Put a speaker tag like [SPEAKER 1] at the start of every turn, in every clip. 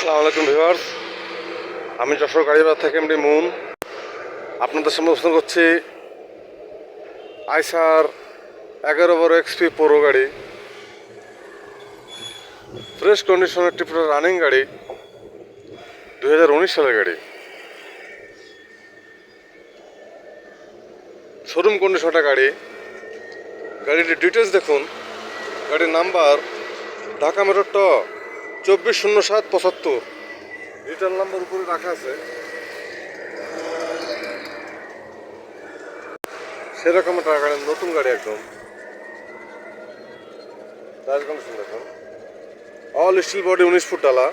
[SPEAKER 1] আসসালামু আলাইকুম ভিউয়ার্স। আমি যশোর গাড়িবাজার থেকে এমডি মুন। আপনাদের সামনে উপস্থাপন করছি আইসার এগারো বারো এক্সপি পৌর গাড়ি। ফ্রেশ কন্ডিশন একটি পুরো রানিং গাড়ি দু হাজার উনিশ সালের গাড়ি। শোরুম কন্ডিশনটা গাড়ি। গাড়িটির ডিটেলস দেখুন। গাড়ির নাম্বার ঢাকা মেট্রো ট চব্বিশ শূন্য সাত পঁচাত্তর। রিটার্ন নাম্বার উপরে রাখা আছে। সেরকম একটা গাড়ি, নতুন গাড়ি একদম। টায়ার কন্ডিশন দেখুন। অল স্টিল বডি উনিশ ফুট ডালা।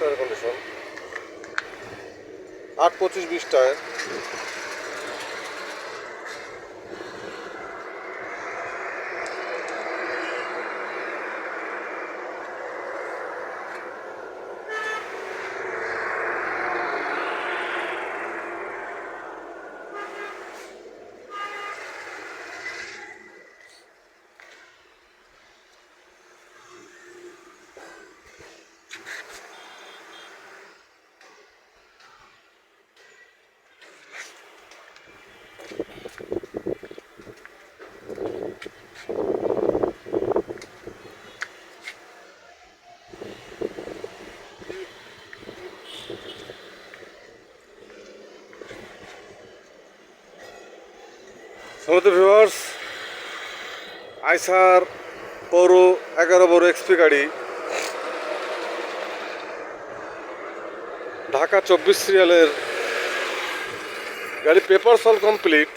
[SPEAKER 1] টায়ার কন্ডিশন আট পঁচিশ বিশ টায়ার সমস্ত ভিউয়ার্স আইসার পৌর এগারো বড় এক্সপি গাড়ি ঢাকা চব্বিশ সিরিয়ালের গাড়ি পেপার সল কমপ্লিট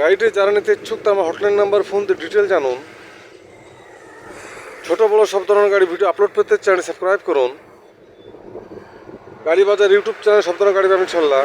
[SPEAKER 1] গাড়িটি যারা নিতে ইচ্ছুক তার আমার হটলাইন নাম্বার ফোন দিয়ে ডিটেল জানুন ছোট বড় সব ধরনের গাড়ি ভিডিও আপলোড পেতে চ্যানেল সাবস্ক্রাইব করুন গাড়ি বাজার ইউটিউব চ্যানেল সব ধরনের গাড়ি পাবেন ইনশাল্লাহ